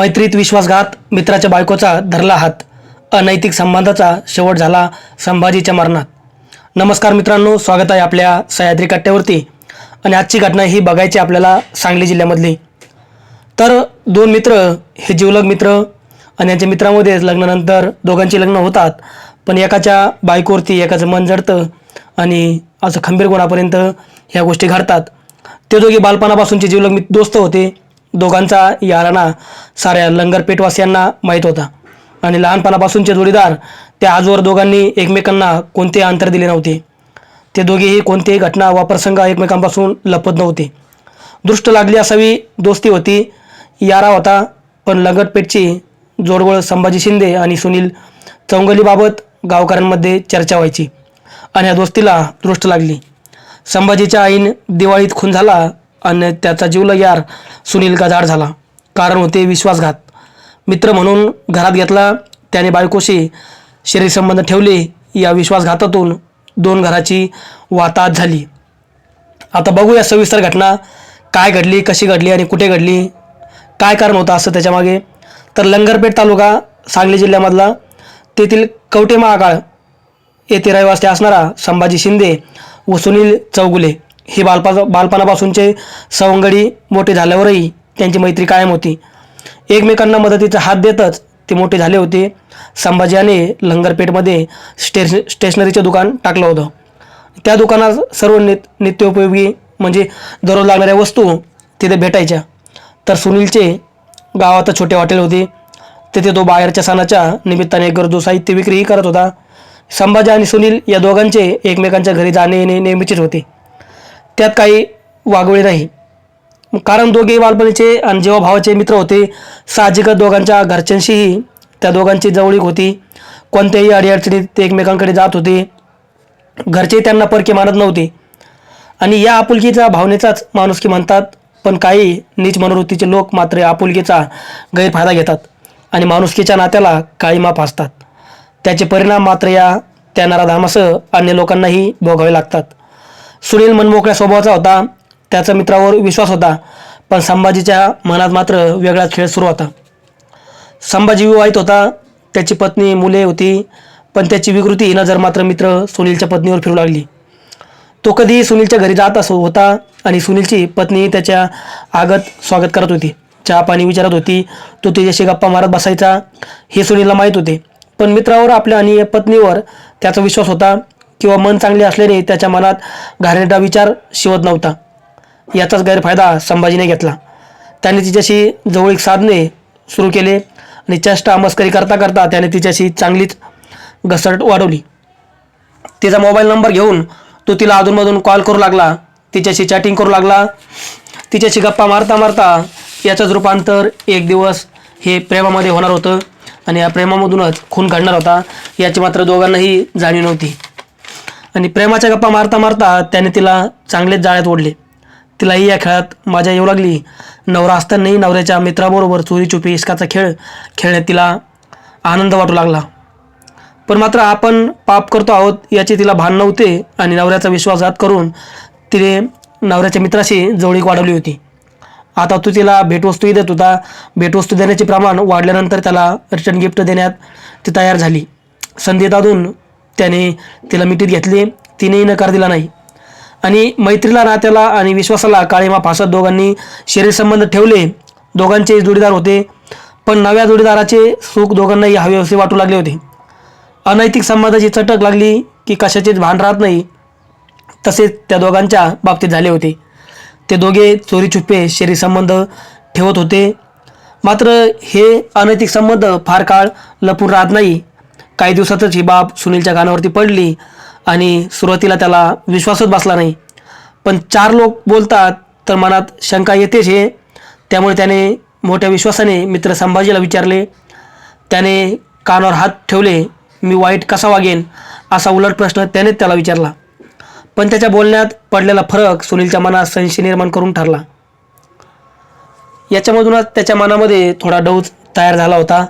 मैत्रीत विश्वासघात मित्राच्या बायकोचा धरला हात अनैतिक संबंधाचा शेवट झाला संभाजीच्या मरणात. नमस्कार मित्रांनो स्वागत आहे आपल्या सह्याद्री कट्ट्यावरती. आणि आजची घटना ही बघायची आपल्याला सांगली जिल्ह्यामधली. तर दोन मित्र हे जीवलग मित्र आणि यांच्या मित्रामध्ये लग्नानंतर दोघांची लग्न होतात. पण एकाच्या बायकोवरती एकाचं मन जडतं आणि असं खंबीर गुणापर्यंत ह्या गोष्टी घडतात. ते दोघे बालपणापासूनचे जीवलग मित्र दोस्त होते. दोघांचा याराना साऱ्या लंगरपेठवासियांना माहीत होता. आणि लहानपणापासूनचे जोडीदार त्या आजवर दोघांनी एकमेकांना कोणते अंतर दिले नव्हते. ते दोघेही कोणतीही घटना वा प्रसंग एकमेकांपासून लपत नव्हते. दृष्ट लागली असावी दोस्ती होती यारा होता पण लंगरपेठची जोडगोळ संभाजी शिंदे आणि सुनील चौंगलीबाबत गावकऱ्यांमध्ये चर्चा व्हायची आणि या दोस्तीला दृष्ट लागली. संभाजीच्या आईन दिवाळीत खून झाला आणि त्याचा जीवला यार. सुनील गजाड झाला. कारण होते विश्वासघात. मित्र म्हणून घरात घेतला त्याने बायकोशी शरीरसंबंध ठेवले. या विश्वासघातातून दोन घराची वाताहत झाली. आता बघूया सविस्तर घटना. काय घडली कशी घडली आणि कुठे घडली? काय कारण होतं असं त्याच्यामागे तर लंगरपेठ तालुका सांगली जिल्ह्यामधला तेथील कवटे महाकाळ येथे रहिवासी असणारा संभाजी शिंदे व सुनील चौगुले हे बालपा बालपणापासूनचे सवंगडी मोठे झाल्यावरही त्यांची मैत्री कायम होती. एकमेकांना मदतीचा हात देतच ते मोठे झाले होते. संभाजीने लंगरपेठमध्ये स्टेश स्टेशनरीचं दुकान टाकलं होतं. त्या दुकानात सर्व नि नित्योपयोगी म्हणजे दररोज लागणाऱ्या वस्तू तिथे भेटायच्या. तर सुनीलचे गावात छोटे हॉटेल होते. तिथे तो बाहेरच्या सणाच्या निमित्ताने गरजू साहित्य विक्रीही करत होता. संभाजी आणि सुनील या दोघांचे एकमेकांच्या घरी जाणे येणे नेहमीचेच होते. त्यात काही वागवळे नाही. कारण दोघे बालपणीचे आणि जेव्हा भावाचे मित्र होते साहजिकच दोघांच्या घरच्यांशीही त्या दोघांची जवळीक होती. कोणत्याही अडीअडचणीत ते एकमेकांकडे जात होते. घरचे त्यांना परके मानत नव्हते. आणि या आपुलकीचा भावनेचाच माणुसकी म्हणतात पण काही नीच मनोवृत्तीचे लोक मात्र या आपुलकीचा गैरफायदा घेतात आणि माणुसकीच्या नात्याला काळीमा फासतात त्याचे परिणाम मात्र या त्या नराधामासह अन्य लोकांनाही भोगावे लागतात. सुनील मनमोकळ्या स्वभावाचा होता. त्याचा मित्रावर विश्वास होता. पण संभाजीच्या मनात मात्र वेगळाच खेळ सुरू होता. संभाजी विवाहित होता. त्याची पत्नी मुले होती. पण त्याची विकृती ही नजर मात्र मित्र सुनीलच्या पत्नीवर फिरू लागली. तो कधी सुनीलच्या घरी जात असो होता आणि सुनीलची पत्नी त्याच्या आगत स्वागत करत होती. चहा पाणी विचारत होती. तो तिच्याशी गप्पा मारत बसायचा. हे सुनीलला माहीत होते. पण मित्रावर आपल्या आणि पत्नीवर त्याचा विश्वास होता. किंवा मन चांगले असल्याने त्याच्या मनात घाणेरडा विचार शिवत नव्हता. याचाच गैरफायदा संभाजीने घेतला. त्याने तिच्याशी जवळीक साधणे सुरू केले आणि चेष्टा मस्करी करता करता त्याने तिच्याशी चांगलीच घसरट वाढवली. तिचा मोबाईल नंबर घेऊन तो तिला अधूनमधून कॉल करू लागला तिच्याशी चॅटिंग करू लागला तिच्याशी गप्पा मारता मारता याचंच रूपांतर एक दिवस हे प्रेमामध्ये होणार होतं आणि या प्रेमामधूनच खून घडणार होता याची मात्र दोघांनाही जाणीव नव्हती. आणि प्रेमाच्या गप्पा मारता मारता त्याने तिला चांगलेच जाळ्यात ओढले. तिलाही या खेळात मजा येऊ लागली. नवरा असतानाही नवऱ्याच्या मित्राबरोबर चोरी चुपी इश्काचा खेळ खेळण्यात तिला आनंद वाटू लागला. पण मात्र आपण पाप करतो आहोत याची तिला भान नव्हते आणि नवऱ्याचा विश्वासघात करून तिने नवऱ्याच्या मित्राशी जवळीक वाढवली होती. आता तू तिला भेटवस्तूही देत होता. भेटवस्तू देण्याचे प्रमाण वाढल्यानंतर त्याला रिटर्न गिफ्ट देण्यात ती तयार झाली. संधी दादून त्याने तिला मिठीत घेतले. तिनेही नकार दिला नाही. आणि मैत्रीला नात्याला आणि विश्वासाला काळीमा फासत दोघांनी शरीरसंबंध ठेवले. दोघांचे जोडीदार होते. पण नव्या जोडीदाराचे सुख दोघांनाही हवे वाटू लागले होते. अनैतिक संबंधाची चटक लागली की कशाचेच भान राहत नाही. तसेच त्या दोघांच्या बाबतीत झाले होते. ते दोघे चोरी छुपे शरीर संबंध ठेवत होते. मात्र हे अनैतिक संबंध फार काळ लपून राहत नाही. काही दिवसातच ही बाब सुनीलच्या कानावरती पडली आणि सुरुवातीला त्याला विश्वासच बसला नाही. पण चार लोक बोलतात तर मनात शंका येतेच हे. त्यामुळे त्याने मोठ्या विश्वासाने मित्र संभाजीला विचारले. त्याने कानावर हात ठेवले मी वाईट कसा वागेन? असा उलट प्रश्न त्यानेच त्याला विचारला. पण त्याच्या बोलण्यात पडलेला फरक सुनीलच्या मनात संशय निर्माण करून ठरला. याच्यामधूनच त्याच्या मनामध्ये थोडा डौज तयार झाला होता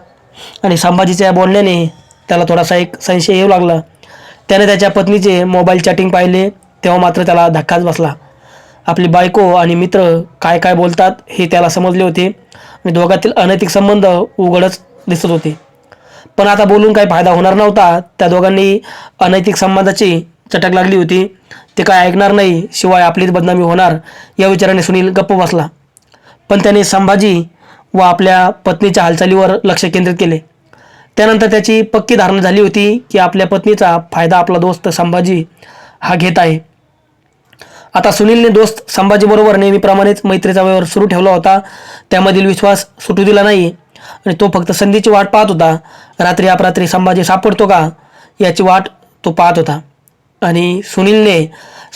आणि संभाजीच्या बोलण्याने त्याला थोडासा एक संशय येऊ लागला. त्याने त्याच्या पत्नीचे मोबाईल चॅटिंग पाहिले तेव्हा मात्र त्याला धक्काच बसला. आपली बायको आणि मित्र काय काय बोलतात हे त्याला समजले होते आणि दोघातील अनैतिक संबंध उघडच दिसत होते. पण आता बोलून काही फायदा होणार नव्हता. त्या दोघांनी अनैतिक संबंधाची चटक लागली होती. ते काय ऐकणार नाही शिवाय आपलीच बदनामी होणार या विचाराने सुनील गप्प बसला. पण त्याने संभाजी व आपल्या पत्नीच्या हालचालीवर लक्ष केंद्रित केले. त्यानंतर त्याची पक्की धारणा झाली होती की आपल्या पत्नीचा फायदा आपला दोस्त संभाजी हा घेत आहे. आता सुनीलने दोस्त संभाजीबरोबर नेहमीप्रमाणेच मैत्रीचा व्यवहार सुरू ठेवला होता. त्यामधील विश्वास सुटू दिला नाही आणि तो फक्त संधीची वाट पाहत होता. रात्री अपरात्री संभाजी सापडतो का? याची वाट तो पाहत होता. आणि सुनीलने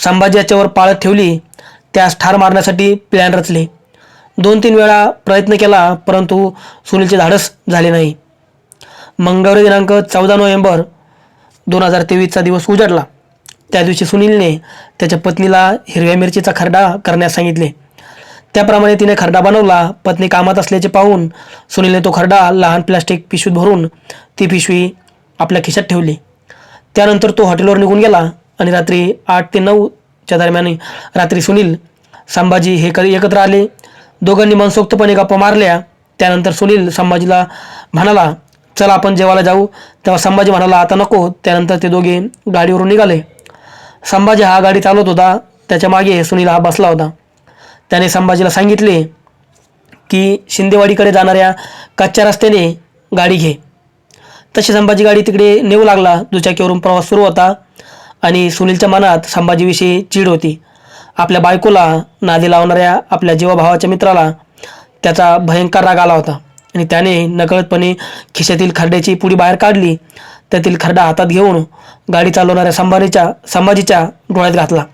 संभाजी याच्यावर पाळत ठेवली. त्यास ठार मारण्यासाठी प्लॅन रचले. दोन तीन वेळा प्रयत्न केला परंतु सुनीलचे धाडस झाले नाही. मंगळवारी दिनांक चौदा नोव्हेंबर दोन हजार तेवीसचा दिवस उजाडला. त्या दिवशी सुनीलने त्याच्या पत्नीला हिरव्या मिरचीचा खरडा करण्यास सांगितले. त्याप्रमाणे तिने खरडा बनवला पत्नी कामात असल्याचे पाहून सुनीलने तो खरडा लहान प्लास्टिक पिशवीत भरून ती पिशवी आपल्या खिशात ठेवली. त्यानंतर तो हॉटेलवर निघून गेला आणि रात्री आठ ते नऊच्या दरम्यान रात्री सुनील संभाजी हे कधी एकत्र आले? दोघांनी मनसोक्तपणे गप्पा मारल्या. त्यानंतर सुनील संभाजीला म्हणाला चला आपण जेवायला जाऊ. तेव्हा संभाजी म्हणाला आता नको. त्यानंतर ते दोघे गाडीवरून निघाले. संभाजी हा गाडी चालवत होता. त्याच्यामागे सुनील हा बसला होता. त्याने संभाजीला सांगितले की शिंदेवाडीकडे जाणाऱ्या कच्च्या रस्त्याने गाडी घे. तशी संभाजी गाडी तिकडे नेऊ लागला. दुचाकीवरून प्रवास सुरू होता आणि सुनीलच्या मनात संभाजीविषयी चीड होती. आपल्या बायकोला नादी लावणाऱ्या आपल्या जीवाभावाच्या मित्राला त्याचा भयंकर राग आला होता. आणि त्याने नकळतपणे खिशातील खरड्याची पुडी बाहेर काढली. त्यातील खरडा हातात घेऊन गाडी चालवणाऱ्या संभाजीच्या संभाजीच्या डोळ्यात घातला.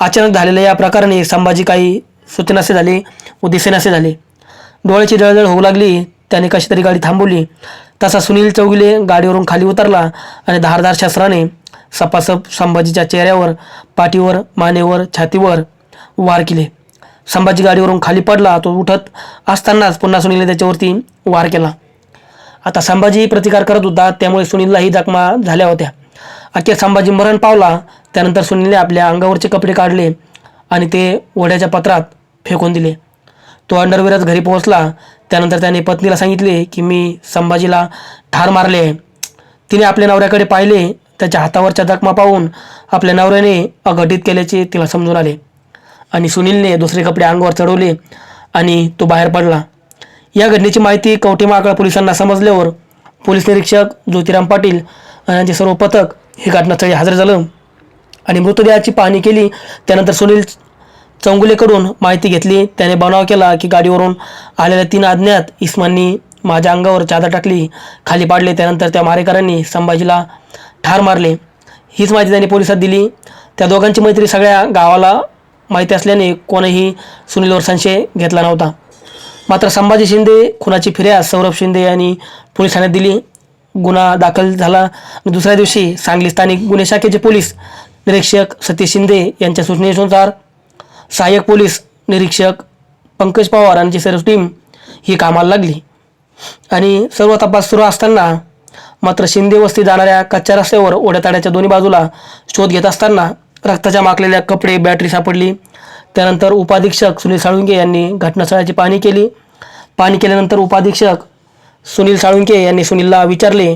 अचानक झालेल्या या प्रकाराने संभाजी काही सूचनासे झाले व दिसेनासे झाले. डोळ्याची जळजळ होऊ लागली. त्याने कशी तरी गाडी थांबवली. तसा सुनील चौगुले गाडीवरून खाली उतरला आणि धारधार शस्त्राने सपासप संभाजीच्या चेहऱ्यावर पाठीवर मानेवर छातीवर वार केले. संभाजी गाडीवरून खाली पडला तो उठत असतानाच पुन्हा सुनीलने त्याच्यावरती वार केला. आता संभाजी प्रतिकार करत होता त्यामुळे सुनीललाही जखमा झाल्या होत्या. अखेर संभाजी मरण पावला त्यानंतर सुनीलने आपल्या अंगावरचे कपडे काढले आणि ते ओढ्याच्या पत्रात फेकून दिले. तो अंडरवेअरच घरी पोहोचला. त्यानंतर त्याने पत्नीला सांगितले की मी संभाजीला ठार मारले आहे. तिने आपल्या नवऱ्याकडे पाहिले. त्याच्या हातावरच्या जखमा पाहून आपल्या नवऱ्याने अघटित केल्याचे तिला समजून आले. आणि सुनीलने दुसरे कपडे अंगावर चढवले आणि तो बाहेर पडला. या घटनेची माहिती कवठे पोलिसांना समजल्यावर पोलीस निरीक्षक ज्योतिराम पाटील आणि यांचे सर्व पथक हे घटनास्थळी हजर झालं. आणि मृतदेहाची पाहणी केली त्यानंतर सुनील चौंगुलेकडून माहिती घेतली. त्याने बनाव केला की गाडीवरून आलेल्या तीन अज्ञात इस्मांनी माझ्या अंगावर चादर टाकली खाली पाडले. त्यानंतर त्या मारेकरांनी संभाजीला ठार मारले. हीच माहिती त्यांनी पोलिसात दिली. त्या दोघांची मैत्री सगळ्या गावाला माहिती असल्याने कोणीही सुनीलवर संशय घेतला नव्हता. मात्र संभाजी शिंदे खुनाची फिर्याद सौरभ शिंदे यांनी पोलीस ठाण्यात दिली. गुन्हा दाखल झाला. दुसऱ्या दिवशी सांगली स्थानिक गुन्हे शाखेचे पोलीस निरीक्षक सतीश शिंदे यांच्या सूचनेनुसार सहाय्यक पोलीस निरीक्षक पंकज पवार यांची सर्व टीम ही कामाला लागली. आणि सर्व तपास सुरू असताना मात्र शिंदे वस्ती जाणाऱ्या कच्च्या रस्त्यावर ओढ्याताड्याच्या दोन्ही बाजूला शोध घेत असताना रक्ताच्या माकलेल्या कपडे बॅटरी सापडली. त्यानंतर उपाधीक्षक सुनील साळुंके यांनी घटनास्थळाची पाहणी केली. पाहणी केल्यानंतर उपाधीक्षक सुनील साळुंके यांनी सुनीलला विचारले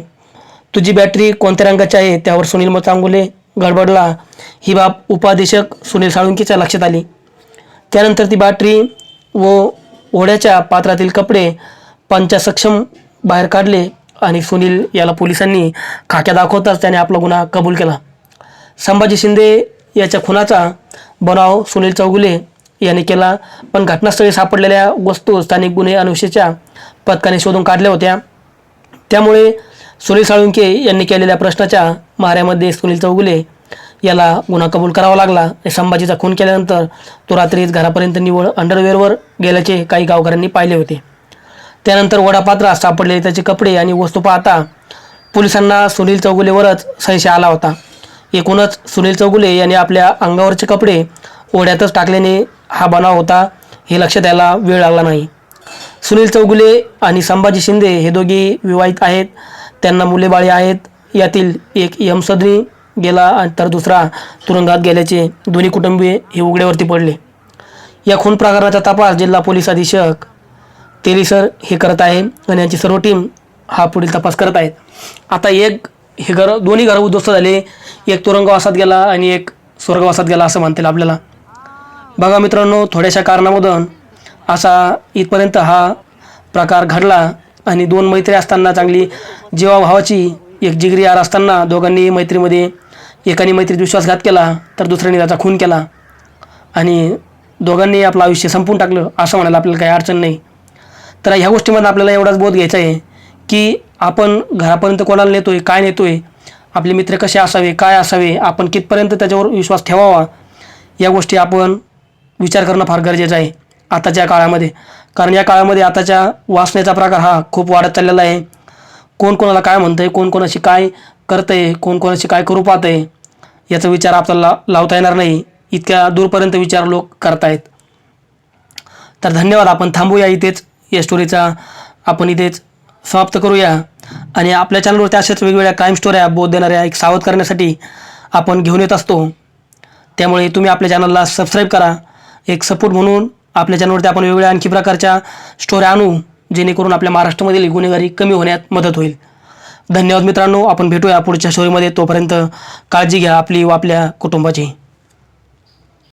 तुझी बॅटरी कोणत्या रंगाची आहे त्यावर सुनील मग चांगुले गडबडला. ही बाब उपाधीक्षक सुनील साळुंकेच्या लक्षात आली. त्यानंतर ती बॅटरी व ओढ्याच्या पात्रातील कपडे पंचासक्षम बाहेर काढले आणि सुनील याला पोलिसांनी खाक्या दाखवताच त्याने आपला गुन्हा कबूल केला. संभाजी शिंदे याच्या खुनाचा बनाव सुनील चौगुले यांनी केला. पण घटनास्थळी सापडलेल्या वस्तू स्थानिक गुन्हे अनुषेच्या पथकाने शोधून काढल्या होत्या. त्यामुळे सुनील साळुंके यांनी केलेल्या प्रश्नाच्या माऱ्यामध्ये सुनील चौगुले याला गुन्हा कबूल करावा लागला. आणि संभाजीचा खून केल्यानंतर तो रात्रीच घरापर्यंत निवळ अंडरवेअरवर गेल्याचे काही गावकऱ्यांनी पाहिले होते. त्यानंतर वडापात्रात सापडलेले त्याचे कपडे आणि वस्तू पाहता पोलिसांना सुनील चौगुलेवरच संशय आला होता. एकूणच सुनील चौगुले यांनी आपल्या अंगावरचे कपडे ओढ्यातच टाकल्याने हा बनाव होता हे लक्षात यायला वेळ लागला नाही. सुनील चौगुले आणि संभाजी शिंदे हे दोघे विवाहित आहेत त्यांना मुलेबाळे आहेत यातील एक यमसदनी गेला आणि तर दुसरा तुरुंगात गेल्याचे दोन्ही कुटुंबीय हे उघड्यावरती पडले. या खून प्रकरणाचा तपास जिल्हा पोलीस अधीक्षक तेलीसर हे करत आहे आणि यांची सर्व टीम हा पुढील तपास करत आहेत आता एक हे घर दोन्ही घरं उद्ध्वस्त झाले. एक तुरुंगवासात गेला आणि एक स्वर्गवासात गेला असं म्हणतील आपल्याला. बघा मित्रांनो थोड्याशा कारणामधून असा इथपर्यंत हा प्रकार घडला आणि दोन मैत्री असताना चांगली जीवाभावाची एक जिगरी यार असताना दोघांनी मैत्रीमध्ये एकाने मैत्रीत विश्वासघात केला तर दुसऱ्याने त्याचा खून केला. आणि दोघांनी आपलं आयुष्य संपून टाकलं असं म्हणायला आपल्याला काही अडचण नाही. तर ह्या गोष्टीमध्ये आपल्याला एवढाच बोध घ्यायचा आहे की आपण घरापर्यंत कोणाला नेतोय काय नेतोय आपले मित्र कसे असावे काय असावे आपण कितपर्यंत त्याच्यावर विश्वास ठेवावा या गोष्टी आपण विचार करणं फार गरजेचं आहे आताच्या काळामध्ये. कारण या काळामध्ये आताच्या वासनेचा प्रकार हा खूप वाढत चाललेला आहे. कोण कोणाला काय म्हणतंय कोण कोणाशी काय करतं आहे कोण कोणाशी काय करू पाहतंय याचा विचार आपल्याला लावता येणार नाही. इतक्या दूरपर्यंत विचार लोक करतायत. तर धन्यवाद आपण थांबूया इथेच. या स्टोरीचा आपण इथेच समाप्त करूया. आणि आपल्या चॅनलवरती अशाच वेगवेगळ्या क्राईम स्टोऱ्या बोध देणाऱ्या एक सावध करण्यासाठी आपण घेऊन येत असतो. त्यामुळे तुम्ही आपल्या चॅनलला सबस्क्राईब करा. एक सपोर्ट म्हणून आपल्या चॅनलवरती आपण वेगवेगळ्या आणखी प्रकारच्या स्टोऱ्या आणू जेणेकरून आपल्या महाराष्ट्रामधील गुन्हेगारी कमी होण्यात मदत होईल. धन्यवाद मित्रांनो आपण भेटूया पुढच्या स्टोरीमध्ये तोपर्यंत काळजी घ्या आपली व आपल्या कुटुंबाची.